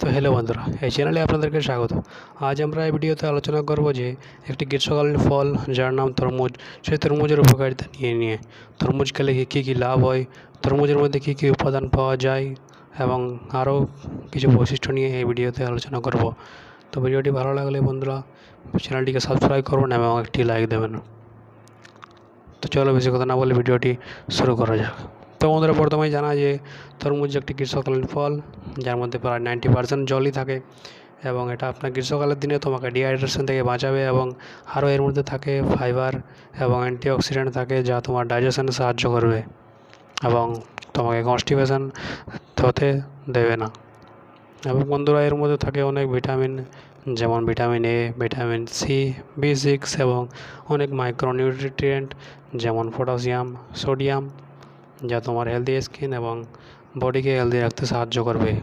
তো হ্যালো বন্ধুরা, এই চ্যানেলে আপনাদেরকে স্বাগত। আজ আমরা এই ভিডিওতে আলোচনা করব যে, একটি গ্রীষ্মকালীন ফল, যার নাম তরমুজ। সেই তরমুজের উপকারিতা নিয়ে নিয়ে, তরমুজ খেলে কী কী লাভ হয়, তরমুজের মধ্যে কী কী উপাদান পাওয়া যায়, এবং আরও কিছু বৈশিষ্ট্য নিয়ে এই ভিডিওতে আলোচনা করব। তো ভিডিওটি ভালো লাগলে বন্ধুরা চ্যানেলটিকে সাবস্ক্রাইব করবেন এবং একটি লাইক দেবেন। তো চলো বেশি কথা না বলে ভিডিওটি শুরু করা যাক। তো বন্ধুরা, প্রথমেই জানা যে তরমুজ একটি গ্রীষ্মকালীন ফল, যার মধ্যে প্রায় নাইনটি পার্সেন্ট জলই থাকে এবং এটা আপনার গ্রীষ্মকালের দিনে তোমাকে ডিহাইড্রেশন থেকে বাঁচাবে এবং আরও এর মধ্যে থাকে ফাইবার এবং অ্যান্টিঅক্সিডেন্ট থাকে যা তোমার ডাইজেশনে সাহায্য করবে এবং তোমাকে কনস্টিপেশন হতে দেবে না। এবং বন্ধুরা, এর মধ্যে থাকে অনেক ভিটামিন যেমন vitamin A vitamin C B six এবং অনেক মাইক্রোনিউট্রিয়েন্ট যেমন পটাশিয়াম সোডিয়াম যা তোমার হেলদি স্কিন এবং বডিকে হেলদি রাখতে সাহায্য করবে।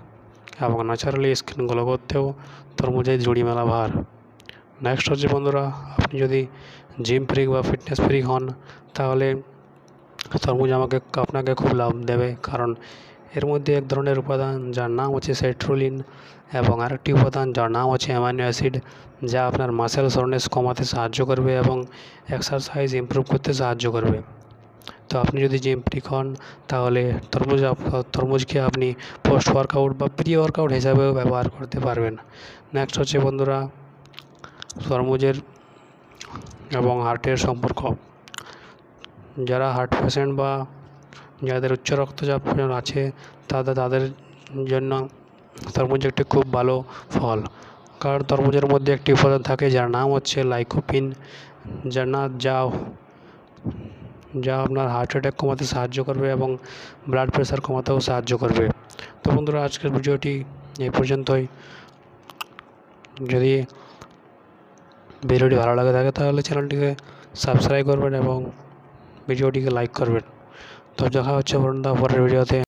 এবং ন্যাচারালি স্কিন গ্লো করতেও তরমুজের জুড়ি মেলা ভার। নেক্সট হচ্ছে বন্ধুরা, আপনি যদি জিম ফ্রিক বা ফিটনেস ফ্রিক হন, তাহলে তরমুজ আমাকে, আপনাকে খুব লাভ দেবে। কারণ এর মধ্যে এক ধরনের উপাদান যার নাম হচ্ছে সেট্রোলিন এবং আরেকটি উপাদান যার নাম হচ্ছে অ্যামাইনো অ্যাসিড যা আপনার মাসেল সরনেস কমাতে সাহায্য করবে এবং এক্সারসাইজ ইমপ্রুভ করতে সাহায্য করবে। তো আপনি যদি জিম ফ্রিক হন, তাহলে তরমুজ তরমুজকে আপনি পোস্ট ওয়ার্কআউট বা প্রি ওয়ার্কআউট হিসাবেও ব্যবহার করতে পারবেন। নেক্সট হচ্ছে বন্ধুরা, তরমুজের এবং হার্টের সম্পর্ক। যারা হার্ট পেশেন্ট বা যাদের উচ্চ রক্তচাপ আছে তাদের তাদের জন্য তরমুজ একটি খুব ভালো ফল। কারণ তরমুজের মধ্যে একটি উপাদান থাকে, যার নাম হচ্ছে লাইকোপিন যার না, যা যা আপনার হার্ট অ্যাটাক কমাতে সাহায্য করবে এবং ব্লাড প্রেশার কমাতেও সাহায্য করবে। তো বন্ধুরা, আজকের ভিডিওটি এই পর্যন্তই। যদি ভিডিওটি ভালো লাগে থাকে, তাহলে চ্যানেলটিকে সাবস্ক্রাইব করবেন এবং ভিডিওটিকে লাইক করবেন। তো দেখা হচ্ছে বন্ধুরা পরের ভিডিওতে।